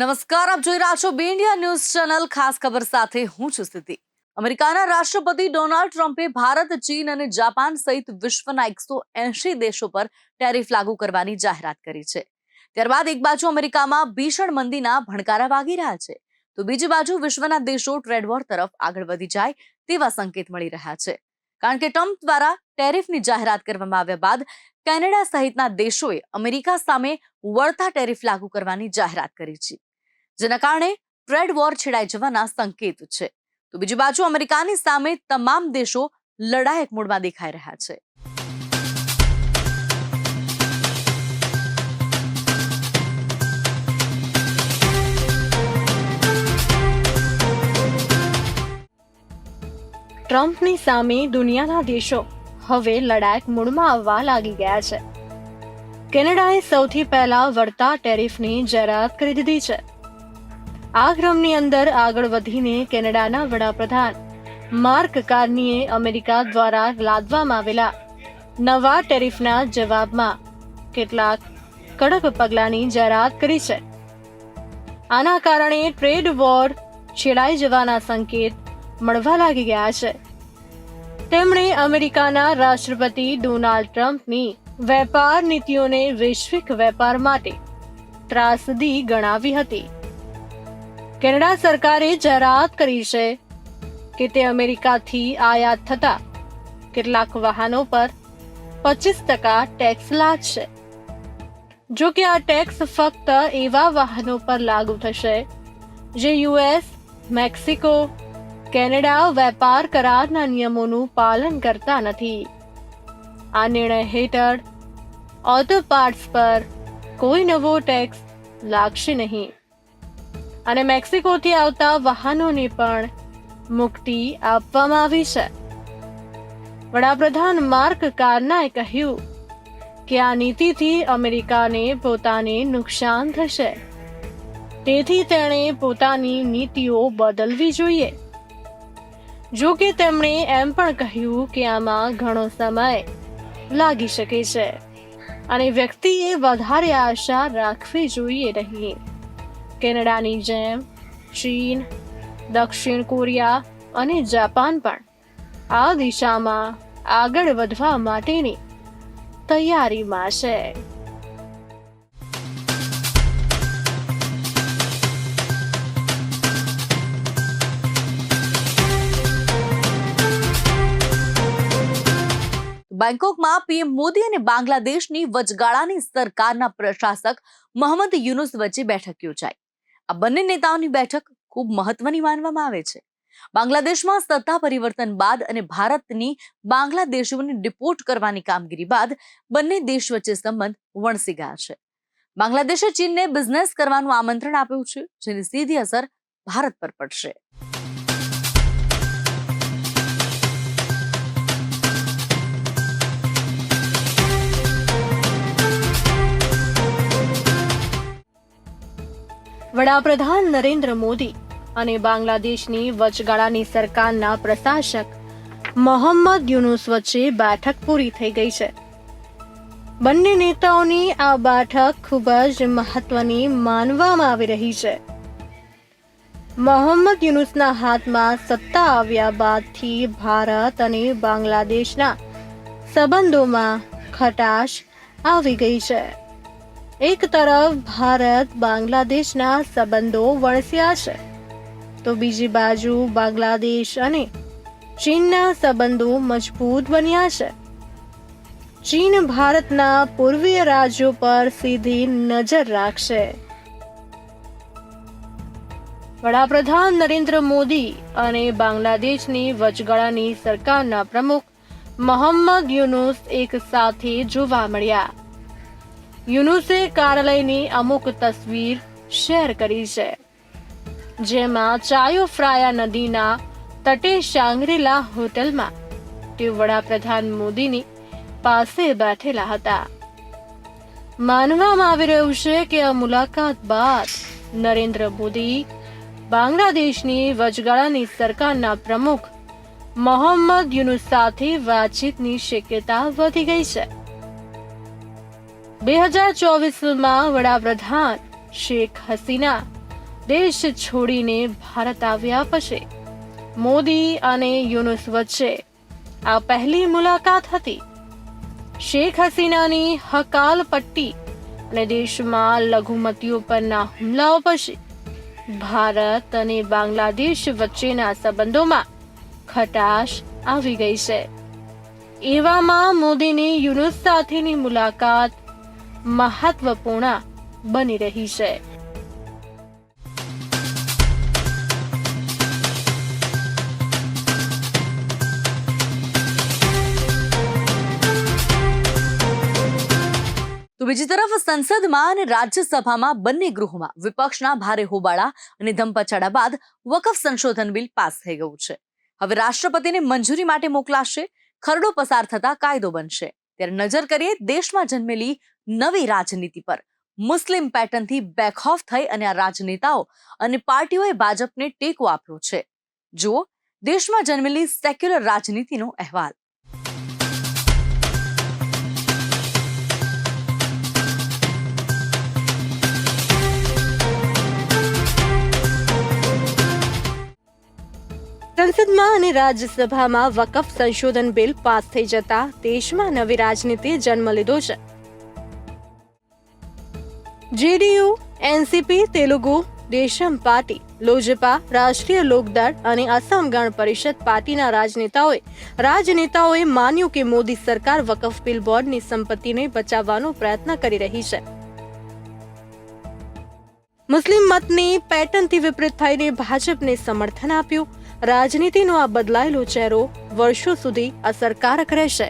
નમસ્કાર, આપ જોઈ રહ્યા છો બી ઇન્ડિયા ન્યૂઝ ચેનલ. ખાસ ખબર સાથે હું છું સ્થિતિ અમેરિકાના રાષ્ટ્રપતિ ડોનાલ્ડ ટ્રમ્પે ભારત, ચીન અને જાપાન સહિત વિશ્વના એકસો એંશી દેશો પર ટેરિફ લાગુ કરવાની જાહેરાત કરી છે. ત્યારબાદ એક બાજુ અમેરિકામાં ભીષણ મંદીના ભણકારા વાગી રહ્યા છે. તો બીજી બાજુ વિશ્વના દેશો ટ્રેડ વોર તરફ આગળ વધી જાય તેવા સંકેત મળી રહ્યા છે. કારણ કે ટ્રમ્પ દ્વારા ટેરિફની જાહેરાત કરવામાં આવ્યા બાદ કેનેડા સહિતના દેશોએ અમેરિકા સામે વળતા ટેરિફ લાગુ કરવાની જાહેરાત કરી છે. જેના કારણે ટ્રેડ વોર છેડાઈ જવાના સંકેત છે. તો બીજી બાજુ અમેરિકાની સામે તમામ દેશો લડાયક મૂડમાં દેખાઈ રહ્યા છે. ટ્રમ્પની સામે દુનિયાના દેશો હવે લડાયક મૂડમાં આવવા લાગી ગયા છે. કેનેડાએ સૌથી પહેલા વળતા ટેરિફની જાહેરાત કરી દીધી છે. આ ક્રમની અંદર આગળ વધીને કેનેડાના વડાપ્રધાન માર્ક કાર્નીએ અમેરિકા દ્વારા લાદવામાં આવેલા નવા ટેરિફના જવાબમાં કેટલાક કડક પગલાંની જાહેરાત કરી છે. આના કારણે ટ્રેડ વોર છેડાઈ જવાના સંકેત મળવા લાગી ગયા છે. તેમણે અમેરિકાના રાષ્ટ્રપતિ ડોનાલ્ડ ટ્રમ્પની વેપાર નીતિઓને વૈશ્વિક વેપાર માટે ત્રાસદી ગણાવી હતી. કેનેડા સરકારે જાહેરાત કરી છે કે તે અમેરિકાથી આયાત થતા કેટલાક વાહનો પર પચીસ ટકા ટેક્સ લાગશે. જો કે આ ટેક્સ ફક્ત એવા વાહનો પર લાગુ થશે જે યુએસ, મેક્સિકો, કેનેડા વેપાર કરારના નિયમોનું પાલન કરતા નથી. આ નિર્ણય હેઠળ ઓટો પાર્ટ્સ પર કોઈ નવો ટેક્સ લાગશે નહીં. અને મેક્સિકોથી આવતા વાહનોને પણ મુક્તિ આપવામાં આવી છે. વડાપ્રધાન માર્ક કાર્નાએ કહ્યું કે આ નીતિથી અમેરિકાને પોતાને નુકસાન થશે. તેથી તેણે પોતાની નીતિઓ બદલવી જોઈએ. જો કે તેમણે એમ પણ કહ્યું કે આમાં ઘણો સમય લાગી શકે છે અને વ્યક્તિએ વધારે આશા રાખવી જોઈએ નહીં કેનેડાની જેમ ચીન, દક્ષિણ કોરિયા અને જાપાન પણ આ દિશામાં આગળ વધવા માટેની તૈયારીમાં છે. બેંકોકમાં પીએમ મોદી અને બાંગ્લાદેશની વચગાળાની સરકારના પ્રશાસક મોહમ્મદ યુનુસ વચ્ચે બેઠક યોજાઈ. આ બંને નેતાઓની બેઠક ખૂબ મહત્વની માનવામાં આવે છે. બાંગ્લાદેશમાં સત્તા પરિવર્તન બાદ અને ભારતની બાંગ્લાદેશીઓને ડિપોર્ટ કરવાની કામગીરી બાદ બંને દેશ વચ્ચે સંબંધ વણસી ગયા છે. બાંગ્લાદેશે ચીનને બિઝનેસ કરવાનું આમંત્રણ આપ્યું છે, જેની સીધી અસર ભારત પર પડશે. વડાપ્રધાન નરેન્દ્ર મોદી અને બાંગ્લાદેશની વચગાળાની સરકારના પ્રશાસક મોહમ્મદ યુનુસ વચ્ચે બેઠક પૂરી થઈ ગઈ છે. બંને નેતાઓની આ બેઠક ખૂબ જ મહત્વની માનવામાં આવી રહી છે. મોહમ્મદ યુનુસના હાથમાં સત્તા આવ્યા બાદથી ભારત અને બાંગ્લાદેશના સંબંધોમાં ખટાશ આવી ગઈ છે. એક તરફ ભારત, બાંગ્લાદેશના સંબંધો વણસ્યા છે. તો બીજી બાજુ બાંગ્લાદેશ અને ચીનના સંબંધો મજબૂત બન્યા છે. ચીન ભારતના પૂર્વીય રાજ્યો પર સીધી નજર રાખશે. વડાપ્રધાન નરેન્દ્ર મોદી અને બાંગ્લાદેશની વચગાળાની સરકારના પ્રમુખ મોહમ્મદ યુનુસ એક સાથે જોવા મળ્યા. યુનુસે કાર્યાલયની અમુક તસવીર શેર કરી છે, જેમાં ચાયો ફ્રાયા નદીના તટે શાંગ્રીલા હોટલમાં તે વડાપ્રધાન મોદીની પાસે બેઠેલા હતા. માનવામાં આવી રહ્યું છે કે આ મુલાકાત બાદ નરેન્દ્ર મોદી બાંગ્લાદેશની વચગાળાની સરકારના પ્રમુખ મોહમ્મદ યુનુસ સાથે વાતચીતની શક્યતા વધી ગઈ છે. બે હજાર ચોવીસમાં વડાપ્રધાન શેખ હસીના દેશ છોડીને ભારત આવ્યા પછી મોદી અને યુનુસ વચ્ચે આ પહેલી મુલાકાત હતી. શેખ હસીનાની હકાલ પટ્ટી અને દેશમાં લઘુમતીઓ પરના હુમલાઓ પછી ભારત અને બાંગ્લાદેશ વચ્ચેના સંબંધોમાં ખટાશ આવી ગઈ છે. એવામાં મોદીની યુનુસ સાથેની મુલાકાત મહત્વપૂર્ણ બની રહી છે. તો બીજી તરફ સંસદમાં અને રાજ્યસભામાં બંને ગૃહોમાં વિપક્ષના ભારે હોબાળા અને ધમપછાડા બાદ વકફ સંશોધન બિલ પાસ થઈ ગયું છે. હવે રાષ્ટ્રપતિને મંજૂરી માટે મોકલાશે, ખરડો પસાર થતા કાયદો બનશે. ત્યારે નજર કરીએ, દેશમાં જન્મેલી નવી રાજનીતિ પર. મુસ્લિમ પેટર્નથી બેકઓફ થઈ અને આ રાજનેતાઓ અને પાર્ટીઓએ ભાજપને ટેકો આપ્યો છે. જુઓ, દેશમાં જન્મેલી સેક્યુલર રાજનીતિનો અહેવાલ. સંસદમાં અને રાજ્યસભામાં વકફ સંશોધન બિલ પાસ થઈ જતા દેશમાં નવી રાજનીતિ જન્મ લીધો છે. JDU, NCP, Telugu, Desam party, Lojpa, Rashtriya Lokdal અને અસમ ગણ પરિષદ પાર્ટીના રાજનેતાઓએ રાજનેતાઓએ માન્યું કે મોદી સરકાર વકફ બિલ બોર્ડની સંપત્તિને બચાવવાનો પ્રયત્ન કરી રહી છે. મુસ્લિમ મતની પેટર્નથી વિપરીત થઈને ભાજપને સમર્થન આપ્યું. રાજનીતિનો આ બદલાયેલો ચહેરો વર્ષો સુધી અસરકારક રહેશે.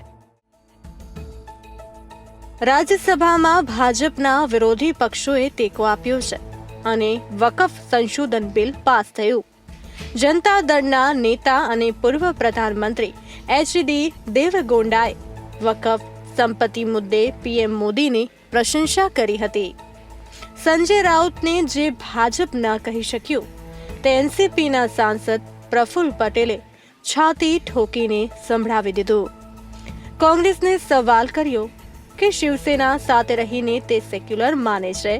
રાજ્યસભામાં ભાજપના વિરોધી પક્ષોએ ટેકો આપ્યો છે અને વકફ સંશોધન બિલ પાસ થયું. જનતા દળના નેતા અને પૂર્વ પ્રધાનમંત્રી એચડી દેવગોંડાએ વકફ સંપત્તિ મુદ્દે પીએમ મોદીની પ્રશંસા કરી હતી. સંજય રાઉતને જે ભાજપ ના કહી શક્યું, તે એનસીપીના સાંસદ પ્રફુલ્લ પટેલે છાતી ઠોકીને સંભળાવી દીધું. કોંગ્રેસને સવાલ કર્યો કે શિવસેના સાથે રહીને તે સેક્યુલર માને છે?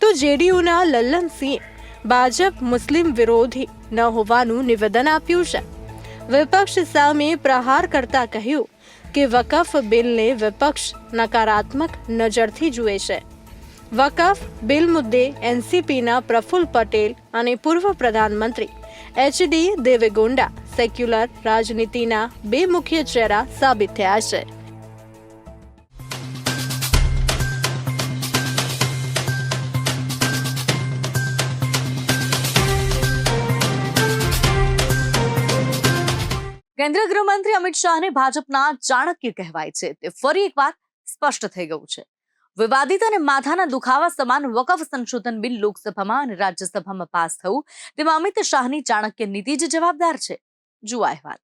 તો જેડીયુના લલ્લનસિંહે ભાજપ મુસ્લિમ વિરોધી ન હોવાનું નિવેદન આપ્યું છે. વિપક્ષ સામે પ્રહાર કરતા કહ્યું કે વકફ બિલને વિપક્ષ નકારાત્મક નજરથી જુએ છે. વકફ બિલ મુદ્દે એનસીપીના પ્રફુલ્લ પટેલ અને પૂર્વ પ્રધાનમંત્રી એચડી દેવેગોંડા સેક્યુલર રાજનીતિના બે મુખ્ય ચહેરા સાબિત થયા છે કેન્દ્રીય ગૃહમંત્રી અમિત શાહને ભાજપના ચાણક્ય કહેવાય છે. તે ફરી એકવાર સ્પષ્ટ થઈ ગયું છે. વિવાદિત અને માથાના દુખાવા સમાન વકફ સંશોધન બિલ લોકસભામાં અને રાજ્યસભામાં પાસ થયું. તેમાં અમિત શાહની ચાણક્ય નીતિ જ જવાબદાર છે. જુઓ અહેવાલ.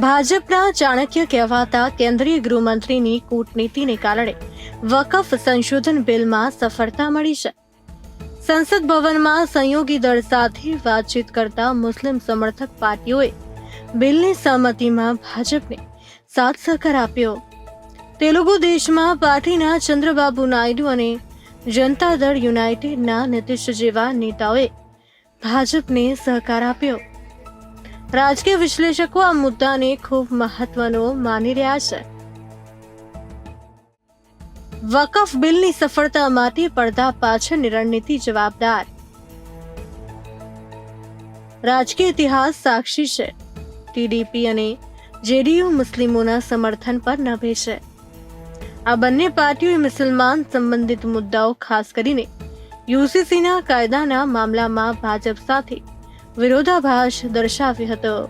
ભાજપના ચાણક્ય કહેવાતા કેન્દ્રીય ગૃહમંત્રીની કૂટનીતિને કારણે વકફ સંશોધન બિલમાં સફળતા મળી છે. સંસદ ભવનમાં સંયોગી દળ સાથે વાતચીત કરતા મુસ્લિમ સમર્થક પાર્ટીઓએ બિલની સહમતિમાં ભાજપને સાથ સહકાર આપ્યો. તેલુગુ દેશમાં પાર્ટીના ચંદ્રબાબુ નાયડુ અને જનતા દળ યુનાઇટેડના નીતિશ જેવા નેતાઓએ ભાજપને સહકાર આપ્યો. રાજકીય વિશ્લેષકો આ મુદ્દાને ખૂબ મહત્વનો માની રહ્યા છે. વકફ બિલની સફળતા માટે પડદા પાછળની રણનીતિ જવાબદાર. રાજકીય ઇતિહાસ સાક્ષી છે. ટીડીપી અને જેડીયુ મુસ્લિમોના સમર્થન પર નભે છે. આ બંને પાર્ટીઓએ મુસલમાન સંબંધિત મુદ્દાઓ ખાસ કરીને યુસીસીના કાયદાના મામલામાં ભાજપ સાથે વિરોધાભાસ દર્શાવ્યો હતો.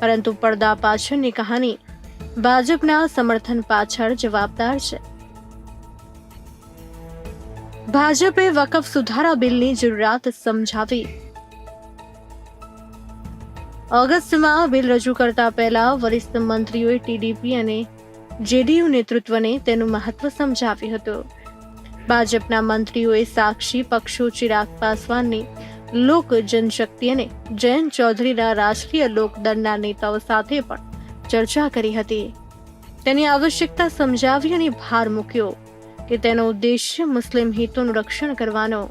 પરંતુ પડદા પાછળની કહાની ભાજપના સમર્થન પાછળ જવાબદાર છે. ભાજપે વકફ સુધારા બિલની જરૂરિયાત સમજાવી. ઓગસ્ટમાં બિલ રજૂ કરતા પહેલા વરિષ્ઠ મંત્રીઓએ ટીડીપી અને જેડીયુ નેતૃત્વને તેનું મહત્વ સમજાવ્યું હતું. ભાજપના મંત્રીઓએ સાક્ષી પક્ષો ચિરાગ પાસવાનની લોક જનશક્તિ અને જયંત ચૌધરીના રાષ્ટ્રીય લોકદળના નેતાઓ સાથે પણ ચર્ચા કરી હતી. તેની આવશ્યકતા સમજાવી અને ભાર મૂક્યો. કે તેનો ઉદ્દેશ્ય મુસ્લિમ હિતોનું રક્ષણ કરવાનો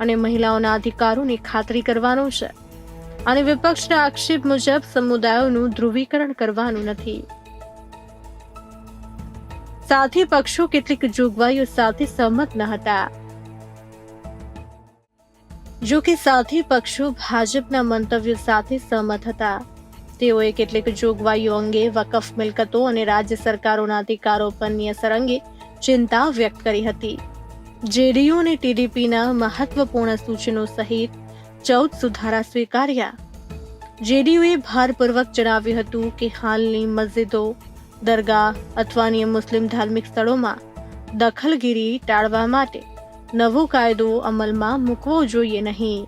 અને મહિલાઓના અધિકારોની ખાતરી કરવાનો છે. અને વિપક્ષના આક્ષેપ મુજબ સમુદાયોનું ધ્રુવીકરણ કરવાનું નથી. સાથી પક્ષો કેટલીક જોગવાઈઓ સાથે સહમત ન હતા. જો કે સાથી પક્ષો ભાજપના મંતવ્યો સાથે સહમત હતા. તેઓએ કેટલીક જોગવાઈઓ અંગે વકફ મિલકતો અને રાજ્ય સરકારોના અધિકારો પરની અસર અંગે ચિંતા વ્યક્ત કરી હતી. જેડીયુ અને ટીડીપીના મહત્વપૂર્ણ સૂચનો સહિત ચૌદ સુધારા સ્વીકાર્યા. જેડીયુએ ભારપૂર્વક જણાવ્યું હતું કે હાલની મસ્જિદો, દરગાહ અથવા અન્ય મુસ્લિમ ધાર્મિક સ્થળોમાં દખલગીરી ટાળવા માટે નવો કાયદો અમલમાં મૂકવો જોઈએ નહીં.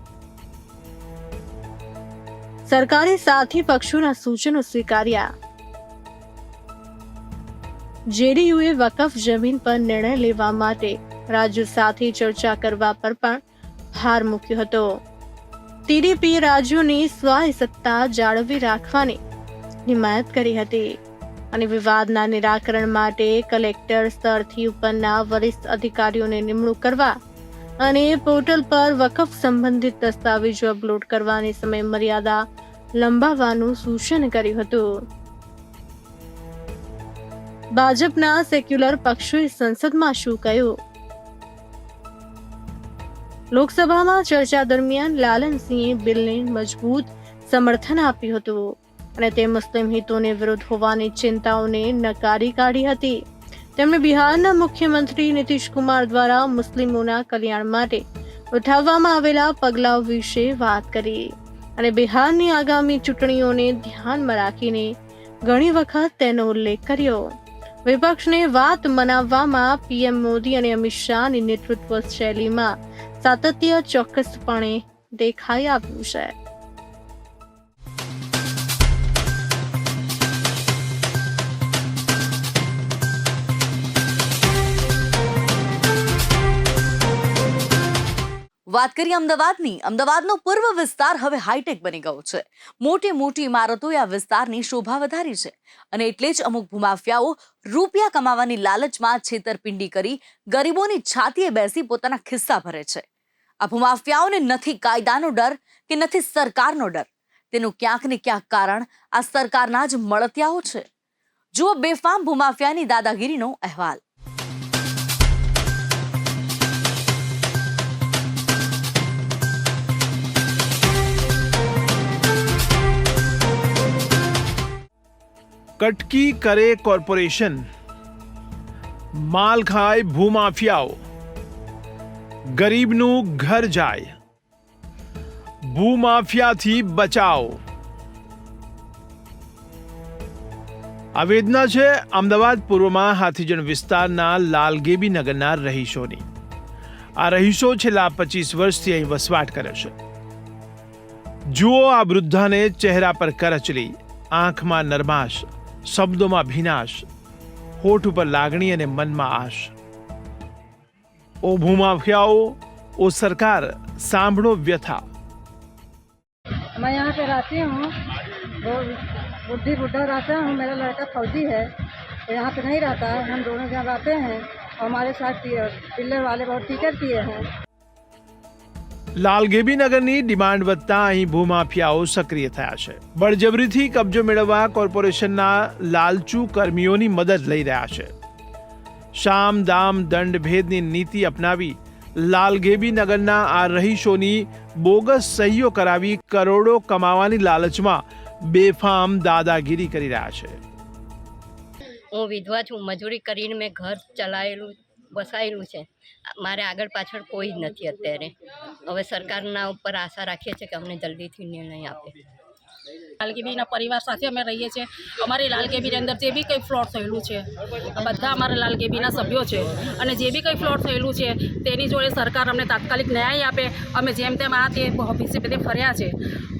સરકારે સાથી પક્ષોના સૂચનો સ્વીકાર્યા. જેડીયુએ વકફ જમીન પર નિર્ણય લેવા માટે રાજુ સાથે ચર્ચા કરવા પર પણ ભાર મૂક્યો હતો. ટીડીપી રાજ્યોની સ્વાયત્તતા જાળવી રાખવાની હિમાયત કરી હતી અને વિવાદના નિરાકરણ માટે કલેક્ટર સ્તરથી ઉપરના વરિષ્ઠ અધિકારીઓને નિમણૂક કરવા અને પોર્ટલ પર વકફ સંબંધિત દસ્તાવેજો અપલોડ કરવાની સમય મર્યાદા લંબાવવાનું સૂચન કર્યું હતું. ભાજપના સેક્યુલર પક્ષોએ સંસદમાં શું કહ્યું? લોકસભામાં ચર્ચા દરમિયાન લાલનસિંહે બિલને મજબૂત સમર્થન આપ્યું હતું અને તે મુસ્લિમ હિતોને વિરુદ્ધ હોવાની ચિંતાઓને નકારી કાઢી હતી. તેમણે બિહારના મુખ્યમંત્રી નીતિશ કુમાર દ્વારા મુસ્લિમોના કલ્યાણ માટે ઉઠાવવામાં આવેલા પગલાઓ વિશે વાત કરી અને બિહારની આગામી ચૂંટણીઓને ધ્યાનમાં રાખીને ઘણી વખત તેનો ઉલ્લેખ કર્યો. વિપક્ષને વાત મનાવવામાં પીએમ મોદી અને અમિત શાહની નેતૃત્વ શૈલીમાં સાતત્ય ચોક્કસપણે દેખાઈ આવ્યું છે. વાત કરીએ અમદાવાદની. અમદાવાદનો પૂર્વ વિસ્તાર હવે હાઈટેક બની ગયો છે. મોટી મોટી ઇમારતોએ આ વિસ્તારની શોભા વધારી છે અને એટલે જ અમુક ભૂમાફિયાઓ રૂપિયા કમાવાની લાલચમાં છેતરપિંડી કરી ગરીબોની છાતીએ બેસી પોતાના ખિસ્સા ભરે છે. આ ભૂમાફિયાઓને નથી કાયદાનો ડર કે નથી સરકારનો ડર. તેનું ક્યાંક ને ક્યાંક કારણ આ સરકારના જ મળતિયાઓ છે. જુઓ બેફામ ભૂમાફિયાની દાદાગીરીનો અહેવાલ. કટકી કરે કોર્પોરેશન. માલ ખાય ભૂમાફિયાઓ. ગરીબનું ઘર જાય. ભૂમાફિયાથી બચાવ. આ વેદના છે અમદાવાદ પૂર્વમાં હાથીજણ વિસ્તારના લાલગેબી નગરના રહીશોની. આ રહીશો છેલ્લા પચીસ વર્ષથી અહીં વસવાટ કરે છે. જુઓ આ વૃદ્ધાને ચહેરા પર કરચલી, આંખમાં નરમાશ શબ્દોમાં ભીનાશ હોઠ ઉપર લાગણી અને મનમાં આશ ઓ ભૂમાફિયાઓ ઓ સરકાર સાંભળો વ્યથા मैं यहाँ पे रहती हूँ वो बुढ़ी बुढ़ा रहता हूँ मेरा लड़का फौजी है तो यहाँ पे नहीं रहता है हम दोनों जहाँ रहते हैं और हमारे साथ पिल्लर वाले बहुत टीचर किए हैं લાલગેબી નગરની ડિમાન્ડ વધતા અહીં ભૂમાફિયાઓ સક્રિય થયા છે. બળજબરીથી કબજો મેળવવા કોર્પોરેશનના લાલચુ કર્મીઓની મદદ લઈ રહ્યા છે. શામ, દામ, દંડ ભેદની નીતિ અપનાવી લાલગેબી નગરના આ રહીશોની બોગસ સહીઓ કરાવી કરોડો કમાવાની લાલચમાં બેફામ દાદાગીરી કરી રહ્યા છે. હું વિધવા છું, મજૂરી કરીને મેં ઘર ચલાવેલું વસાયેલું છે. મારે આગળ પાછળ કોઈ જ નથી અત્યારે. હવે સરકારના ઉપર આશા રાખીએ છીએ કે અમને જલ્દીથી નિર્ણય આપે. લાલગીબીના પરિવાર સાથે અમે રહીએ છીએ. અમારી લાલગીબીની અંદર જે બી કંઈ ફ્લોટ થયેલું છે બધા અમારા લાલગીબીના સભ્યો છે. અને જે બી કંઈ ફ્લોટ થયેલું છે તેની જોડે સરકાર અમને તાત્કાલિક ન્યાય આપે. અમે જેમ તેમ આ તે ઓફિસે બધે ફર્યા છે.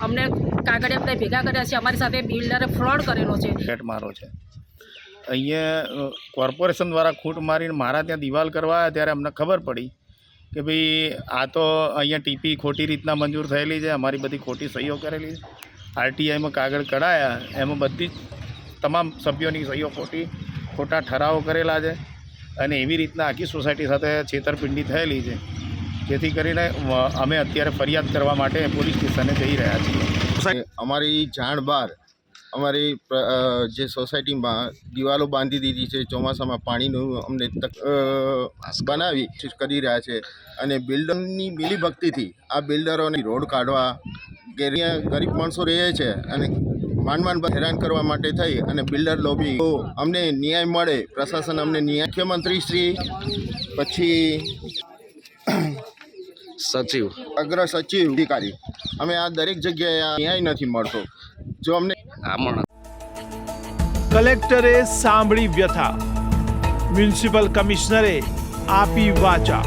અમને કાગળિયા બધા ભેગા કર્યા છે. અમારી સાથે બિલ્ડરે ફ્રોડ કરેલો છે. મારો છે. અહીંયા કોર્પોરેશન દ્વારા ખૂટ મારીને મારા ત્યાં દિવાલ કરવા આવ્યા ત્યારે અમને ખબર પડી કે ભાઈ આ તો અહીંયા ટીપી ખોટી રીતના મંજૂર થયેલી છે, અમારી બધી ખોટી સહીઓ કરેલી છે. આરટીઆઈમાં કાગળ કઢાયા, એમાં બધી તમામ સભ્યોની સહીઓ ખોટી, ખોટા ઠરાવો કરેલા છે અને એવી રીતના આખી સોસાયટી સાથે છેતરપિંડી થયેલી છે. જેથી કરીને અમે અત્યારે ફરિયાદ કરવા માટે પોલીસ સ્ટેશને જઈ રહ્યા છીએ. અમારી જાણ બહાર અમારી જે સોસાયટીમાં દિવાલો બાંધી દીધી છે, ચોમાસામાં પાણીનું અમને તક બનાવી કરી રહ્યા છે અને બિલ્ડરની મિલીભક્તિથી આ બિલ્ડરોને રોડ કાઢવા ગરીબ માણસો રહે છે અને માંડ માંડ હેરાન કરવા માટે થઈ અને બિલ્ડર લોબી. તો અમને ન્યાય મળે, પ્રશાસન અમને ન્યાય. મુખ્યમંત્રી શ્રી, પછી સચિવ. અગ્ર સચિવ અધિકારી. અમે આ દરેક જગ્યાએ ન્યાય નથી મળતો. જો અમને કલેક્ટરે સાંભળી વ્યથા. મ્યુનિસિપલ કમિશનરે આપી વાચા.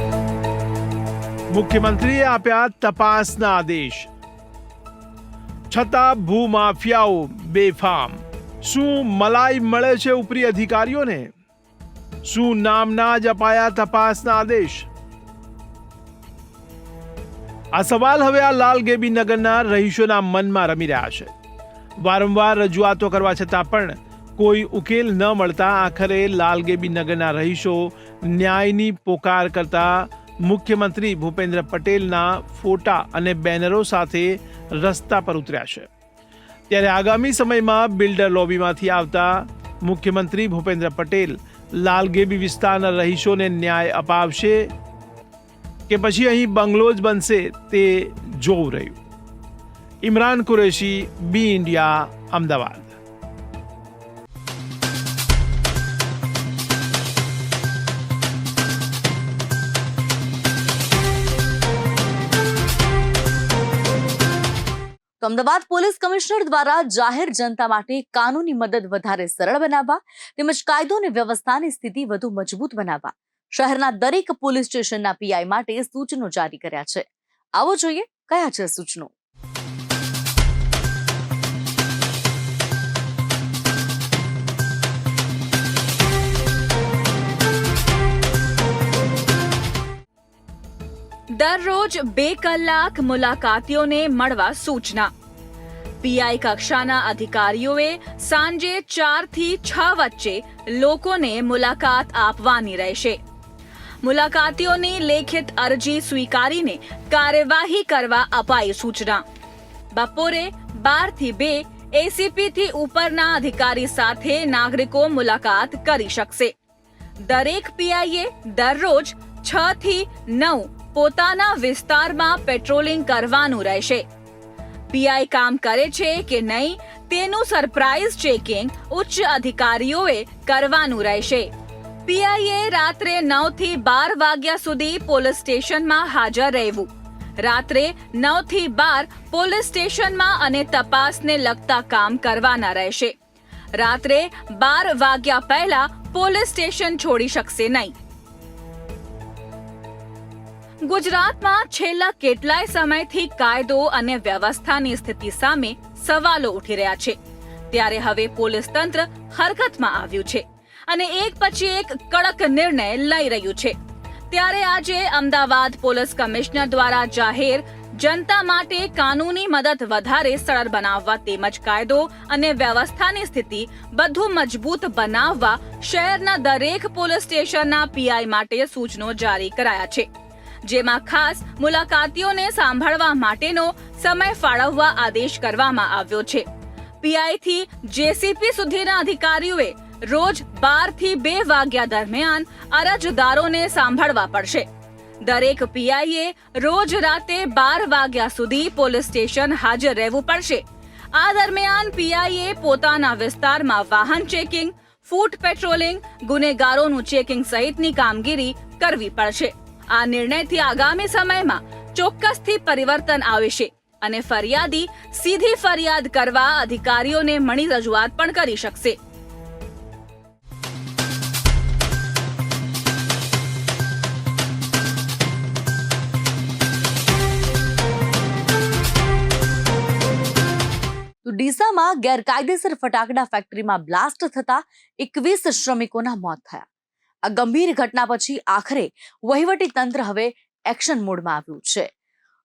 મુખ્યમંત્રીએ આપ્યા તપાસના આદેશ. છતાં ભૂમાફિયાઓ બેફામ. શું મલાઈ મળે છે ઉપરી અધિકારીઓને? શું નામના જ અપાયા તપાસના આદેશ? આ સવાલ હવે આ લાલ ગેબી નગરના રહીશોના મનમાં રમી રહ્યા છે. વારંવાર રજૂઆતો કરવા છતાં પણ કોઈ ઉકેલ ન મળતા આખરે લાલગેબી નગરના રહીશો ન્યાયની પોકાર કરતા મુખ્યમંત્રી ભૂપેન્દ્ર પટેલના ફોટા અને બેનરો સાથે રસ્તા પર ઉતર્યા છે. ત્યારે આગામી સમયમાં બિલ્ડર લોબીમાંથી આવતા મુખ્યમંત્રી ભૂપેન્દ્ર પટેલ લાલગેબી વિસ્તારના રહીશોને ન્યાય અપાવશે કે પછી અહીં બંગલો જ બનશે તે જોવું રહ્યું. Imran Qureshi, B India, Ahmedabad. તો અમદાવાદ પોલીસ કમિશનર દ્વારા જાહેર જનતા માટે કાનૂની મદદ વધારે સરળ બનાવવા તેમજ કાયદો અને વ્યવસ્થાની સ્થિતિ વધુ મજબૂત બનાવવા શહેરના દરેક પોલીસ સ્ટેશનના પીઆઈ માટે સૂચનો જારી કર્યા છે. આવો જોઈએ કયા છે સૂચનો. દરરોજ બે કલાક મુલાકાતીઓને મળવા સૂચના. પીઆઈ કક્ષાના અધિકારીઓએ સાંજે ચારથી છ વચ્ચે લોકોને મુલાકાત આપવાની રહેશે. મુલાકાતીઓની લેખિત અરજી સ્વીકારીને કાર્યવાહી કરવા અપાઈ સૂચના. બપોરે બારથી બે એસીપી થી ઉપરના અધિકારી સાથે નાગરિકો મુલાકાત કરી શકશે. દરેક પીઆઈએ દરરોજ છ થી નવ પોતાના વિસ્તારમાં પેટ્રોલિંગ કરવાનું રહેશે. પીઆઈ કામ કરે છે કે નહીં તેનું સરપ્રાઇઝ ચેકિંગ ઉચ્ચ અધિકારીઓએ કરવાનું રહેશે. પીઆઈએ રાત્રે નવથી બાર વાગ્યા સુધી પોલીસ સ્ટેશનમાં હાજર રહેવું. રાત્રે નવથી બાર પોલીસ સ્ટેશનમાં અને તપાસને લગતા કામ કરવાના રહેશે. રાત્રે બાર વાગ્યા પહેલા પોલીસ સ્ટેશન છોડી શકશે નહીં. ગુજરાતમાં છેલ્લા કેટલાય સમયથી કાયદો અને વ્યવસ્થાની સ્થિતિ સામે સવાલો ઉઠી રહ્યા છે. ત્યારે હવે પોલીસ તંત્ર હરકતમાં આવ્યું છે. અને એક પછી એક કડક નિર્ણય લઈ રહ્યું છે. ત્યારે આજે અમદાવાદ પોલીસ કમિશનર દ્વારા જાહેર જનતા માટે કાનૂની મદદ વધારે સરળ બનાવવા તેમજ કાયદો અને વ્યવસ્થાની સ્થિતિ બધું મજબૂત બનાવવા શહેરના દરેક પોલીસ સ્ટેશનના પીઆઈ માટે સૂચનો જારી કરાયા છે. જેમાં ખાસ મુલાકાતીઓને સાંભળવા માટેનો સમય ફાળવવા આદેશ કરવામાં આવ્યો છે. પીઆઈ થી જેસીપી સુધીના અધિકારીઓએ રોજ બારથી બે વાગ્યા દરમિયાન અરજદારોને સાંભળવા પડશે. દરેક પીઆઈએ રોજ રાતે બાર વાગ્યા સુધી પોલીસ સ્ટેશન હાજર રહેવું પડશે. આ દરમિયાન પીઆઈએ પોતાના વિસ્તારમાં વાહન ચેકિંગ, ફૂટ પેટ્રોલિંગ, ગુનેગારોનું ચેકિંગ સહિતની કામગીરી કરવી પડશે. આ નિર્ણયથી આગામી સમયમાં ચોક્કસથી પરિવર્તન આવશે અને ફરિયાદી સીધી ફરિયાદ કરવા અધિકારીઓને મળી રજૂઆત પણ કરી શકશે. ડીસામાં ગેરકાયદેસર ફટાકડા ફેક્ટરીમાં બ્લાસ્ટ થતા એકવીસ શ્રમિકોના મોત થયા. આ ગંભીર ઘટના પછી આખરે વહીવટી તંત્ર હવે એક્શન મોડમાં આવ્યું છે.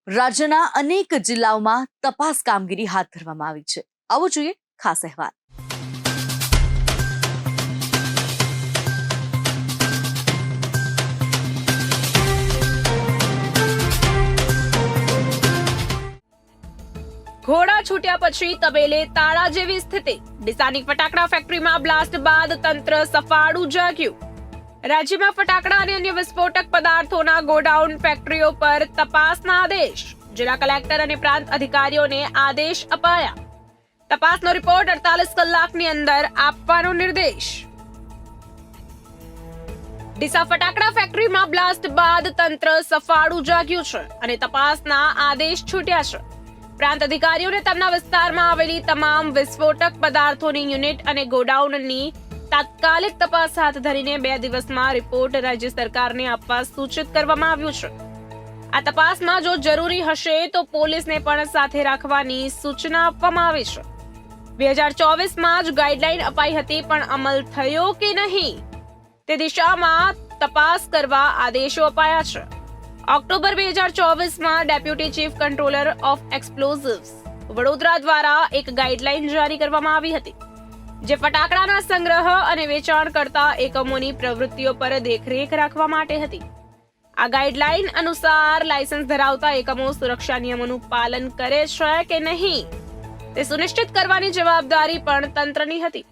રાજ્યના અનેક જિલ્લાઓમાં તપાસ કામગીરી હાથ ધરવામાં આવી છે. આવો જોઈએ ખાસ અહેવાલ. ઘોડા છૂટ્યા પછી તબેલે તાળા જેવી સ્થિતિ. ડીસાની ફટાકડા ફેક્ટરીમાં બ્લાસ્ટ બાદ તંત્ર સફાળું જાગ્યું. રાજ્યમાં ફટાકડા અને અન્ય વિસ્ફોટક પદાર્થોના ગોડાઉન ફેક્ટરીઓ પર તપાસના આદેશ. જિલ્લા કલેક્ટર અને પ્રાંત અધિકારીઓને આદેશ અપાયા. તપાસનો રિપોર્ટ અડતાલીસ કલાકની અંદર આપવાનો નિર્દેશ. ડીસા ફટાકડા ફેક્ટરીમાં બ્લાસ્ટ બાદ તંત્ર સફાળું જાગ્યું છે અને તપાસના આદેશ છૂટ્યા છે. પ્રાંત અધિકારીઓને તેમના વિસ્તારમાં આવેલી તમામ વિસ્ફોટક પદાર્થોની યુનિટ અને ગોડાઉનની તાત્કાલિક તપાસ હાથ ધરીને બે દિવસમાં રિપોર્ટ રાજ્ય સરકારને આપવા સૂચિત કરવામાં આવ્યું છે. આ તપાસમાં જો જરૂરી હશે તો પોલીસને પણ સાથે રાખવાની સૂચના આપવામાં આવી છે. બે હજાર ચોવીસમાં જ ગાઈડલાઈન અપાઈ હતી, પણ અમલ થયો કે નહીં? તે દિશામાં તપાસ કરવા આદેશો અપાયા છે. ઓક્ટોબર બે હજાર ચોવીસમાં deputy chief controller of explosives Vadodara દ્વારા એક ગાઈડલાઈન જારી કરવામાં આવી હતી, જે ફટાકડાના સંગ્રહ અને વેચાણ કરતા એકમોની પ્રવૃત્તિઓ પર દેખરેખ રાખવા માટે હતી. આ ગાઈડલાઈન અનુસાર લાયસન્સ ધરાવતા એકમો સુરક્ષા નિયમોનું પાલન કરે છે કે નહીં, તે સુનિશ્ચિત કરવાની જવાબદારી પણ તંત્રની હતી.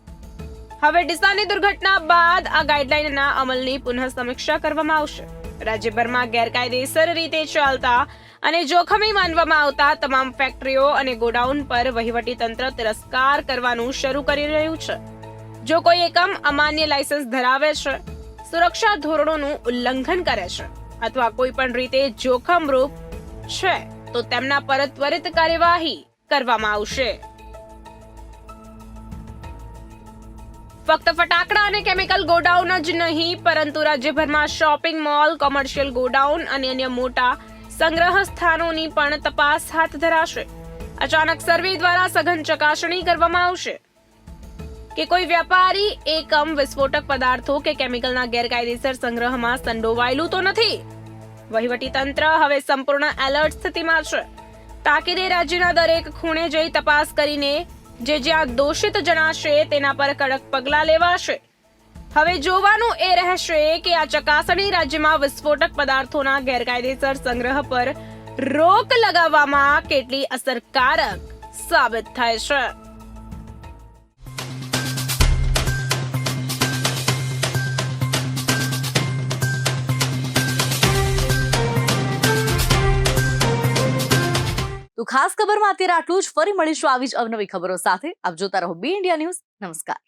હવે ડીસાની દુર્ઘટના બાદ આ ગાઈડલાઈનના અમલની પુનઃ સમીક્ષા કરવામાં આવશે. રાજ્યભરમાં ગેરકાયદેસર રીતે ચાલતા અને જોખમી માનવામાં આવતા તમામ ફેક્ટરીઓ અને ગોડાઉન પર વહીવટી તંત્ર તિરસ્કાર કરવાનું શરૂ કરી રહ્યું છે. જો કોઈ એકમ અમાન્ય લાયસન્સ ધરાવે છે, સુરક્ષા ધોરણોનું ઉલ્લંઘન કરે છે અથવા કોઈ પણ રીતે જોખમરૂપ છે, તો તેમના પર ત્વરિત કાર્યવાહી કરવામાં આવશે. ફક્ત ફટાકડા અને કેમિકલ ગોડાઉન જ નહીં, પરંતુ રાજ્યભરમાં શોપિંગ મોલ, કોમર્શિયલ ગોડાઉન અને અન્ય મોટા સંગ્રહ સ્થાનોની પણ તપાસ હાથ ધરાશે. અચાનક સર્વે દ્વારા સઘન ચકાસણી કરવામાં આવશે કે કોઈ વ્યાપારી એકમ વિસ્ફોટક પદાર્થો કે કેમિકલના ગેરકાયદેસર સંગ્રહમાં સંડોવાયેલું તો નથી. વહીવટી તંત્ર હવે સંપૂર્ણ એલર્ટ સ્થિતિમાં છે. તાકીદે રાજ્યના દરેક ખૂણે જઈ તપાસ કરીને જે જ્યાં દોષિત જણાશે તેના પર કડક પગલાં લેવાશે. હવે જોવાનું એ રહેશે કે આ ચકાસણી રાજ્યમાં વિસ્ફોટક પદાર્થોના ગેરકાયદેસર સંગ્રહ પર રોક લગાવવામાં કેટલી અસરકારક સાબિત થાય છે. તો ખાસ ખબરમાં અત્યારે આટલું જ. ફરી મળીશું આવી જ અવનવી ખબરો સાથે. આપ જોતા રહો બી ઇન્ડિયા ન્યૂઝ નમસ્કાર.